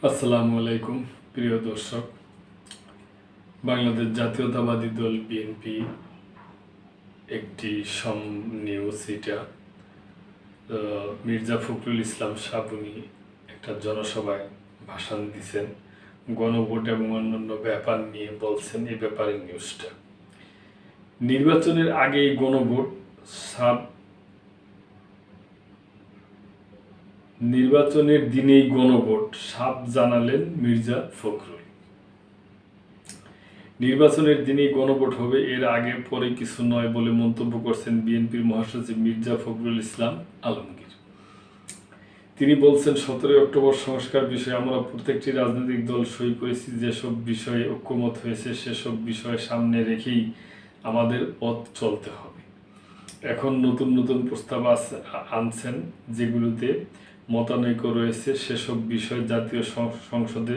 আসসালামু আলাইকুম, প্রিয় দর্শক। বাংলাদেশ জাতীয়তাবাদী দল বিএনপি একটি সম নিউজ এটা মির্জা ফখরুল ইসলাম সাবুনি একটা জনসভায় ভাষণ দিয়েছেন গণভোট এবং অন্যান্য ব্যাপার নিয়ে বলছেন এই ব্যাপারে নিউজটা নির্বাচনের আগে গণভোট সাব নির্বাচনের দিনেই গণভোট, সাপ জানালেন মির্জা ফখরুল। নির্বাচনের দিনেই গণভোট হবে, এর আগে পরে কিছু নয় বলে মন্তব্য করছেন বিএনপির মহাসচিব মির্জা ফখরুল ইসলাম আলমগীর। তিনি বলছেন, সতেরোই অক্টোবর সংস্কার বিষয়ে আমরা প্রত্যেকটি রাজনৈতিক দল সই করেছি, যেসব বিষয়ে ঐক্যমত হয়েছে সেসব বিষয় সামনে রেখেই আমাদের পথ চলতে হবে। এখন নতুন নতুন প্রস্তাব আনছেন, যেগুলোতে মতানৈক্য রয়েছে সেসব বিষয় জাতীয় সংসদে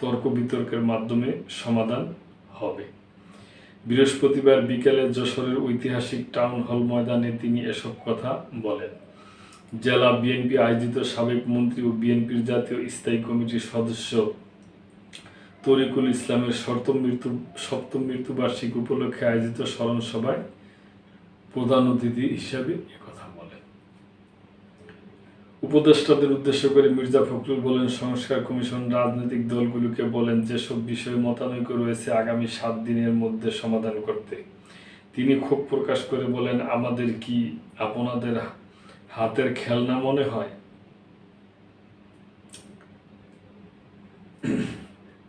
তর্ক বিতর্কের মাধ্যমে সমাধান হবে। বৃহস্পতিবার বিকেলে যশোরের ঐতিহাসিক টাউন হল ময়দানে তিনি এসব কথা বলেন। জেলা বিএনপি আয়োজিত সাবেক মন্ত্রী ও বিএনপির জাতীয় স্থায়ী কমিটির সদস্য তরিকুল ইসলামের সপ্তম মৃত্যু সপ্তম মৃত্যুবার্ষিকী উপলক্ষে আয়োজিত স্মরণ সভায় প্রধান অতিথি হিসাবে উপদেষ্টাদের উদ্দেশ্য করে মির্জা ফখরুল বলেন, সংস্কার কমিশন রাজনৈতিক দলগুলোকে বলেন, যেসব বিষয়ে মতানৈক্য রয়েছে আগামী সাত দিনের মধ্যে সমাধান করতে। তিনি ক্ষোভ প্রকাশ করে বলেন, আমাদের কি আপনাদের হাতের খেলনা মনে হয়?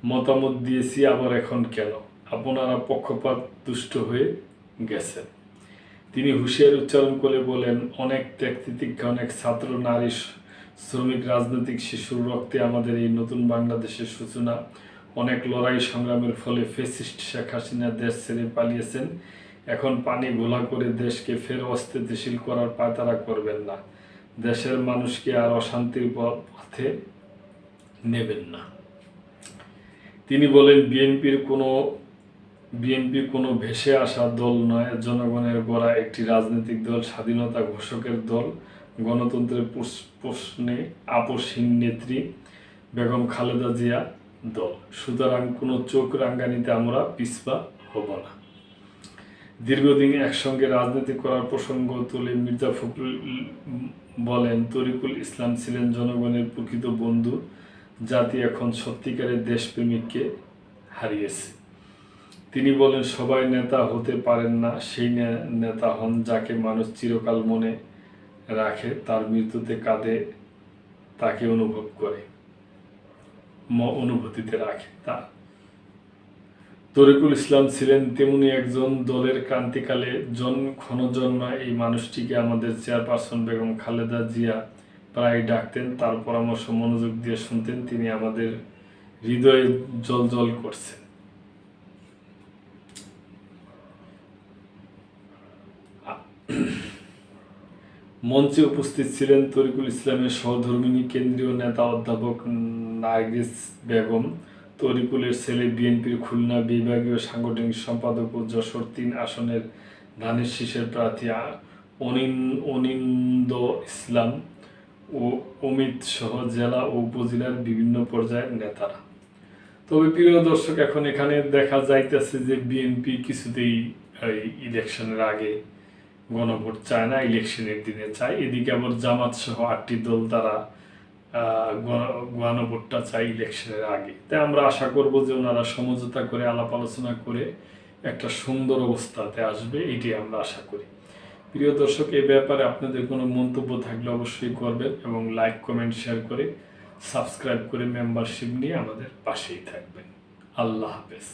মতামত দিয়েছি, আবার এখন কেন? আপনারা পক্ষপাত দুষ্ট হয়ে গেছেন। তিনি হুঁশিয়ার উচ্চারণ করে বলেন, অনেক ত্যাগ অনেক ছাত্র, নারী, শ্রমিক, রাজনৈতিক শিশুর রক্তে আমাদের এই নতুন বাংলাদেশের সূচনা। অনেক লড়াই সংগ্রামের ফলে ফেসিস্ট শেখ হাসিনা দেশ ছেড়ে পালিয়েছেন। এখন পানি ঘোলা করে দেশকে ফের অস্থিতিশীল করার পায়তারা করবেন না। দেশের মানুষকে আর অশান্তির পথে নেবেন না। তিনি বলেন, বিএনপির কোনো বিএনপি কোনো ভেসে আসা দল নয়, জনগণের গড়া একটি রাজনৈতিক দল, স্বাধীনতা ঘোষকের দল, গণতন্ত্রের প্রশ্নে আপসহীন নেত্রী বেগম খালেদা জিয়া দল। সুতরাং কোনো চোখ রাঙ্গানিতে আমরা পিছপা হব না। দীর্ঘদিন একসঙ্গে রাজনীতি করার প্রসঙ্গ তুলে মির্জা ফখরুল বলেন, তরিকুল ইসলাম ছিলেন জনগণের প্রকৃত বন্ধু, জাতি এখন সত্যিকারের দেশপ্রেমিককে হারিয়েছে। তিনি বলেন, সবাই নেতা হতে পারেন না, সেই নেতা হন যাকে মানুষ চিরকাল মনে রাখে, তার মৃত্যুতে কাঁদে, তাকে অনুভব করে, ম- অনুভূতিতে রাখে তা। তরিকুল ইসলাম ছিলেন তেমনি একজন দলের ক্রান্তিকালে জন, ক্ষণজন্মা এই মানুষটিকে আমাদের চেয়ারপারসন বেগম খালেদা জিয়া প্রায় ডাকতেন, তার পরামর্শ মনোযোগ দিয়ে শুনতেন, তিনি আমাদের হৃদয়ে জল জল করছেন। মঞ্চে উপস্থিত ছিলেন তরিকুল ইসলামের সহধর্মিনী কেন্দ্রীয় নেতা অধ্যাপক নার্গিস বেগম, তরিকুলের ছেলে বিএনপির খুলনা বিভাগীয় সাংগঠনিক সম্পাদক ও যশোর তিন আসনের ধানের শীষের প্রার্থী অনিন- অনিন্দ ইসলাম ও অমিত সহ জেলা ও উপজেলার বিভিন্ন পর্যায়ের নেতারা। তবে প্রিয় দর্শক, এখন এখানে দেখা যাইতেছে যে বিএনপি কিছুতেই ইলেকশনের আগে গণভোট চায় না, ইলেকশনের দিনে চায়। এদিকে আবার জামাত সহ আটটি দল তারা গণভোটটা চায় ইলেকশনের আগে। তাই আমরা আশা করব যে ওনারা সমঝোতা করে, আলাপ আলোচনা করে একটা সুন্দর অবস্থাতে আসবে এটি আমরা আশা করি। প্রিয় দর্শক, এ ব্যাপারে আপনাদের কোনো মন্তব্য থাকলে অবশ্যই করবেন এবং লাইক, কমেন্ট, শেয়ার করে সাবস্ক্রাইব করে মেম্বারশিপ নিয়ে আমাদের পাশেই থাকবেন। আল্লাহ হাফেজ।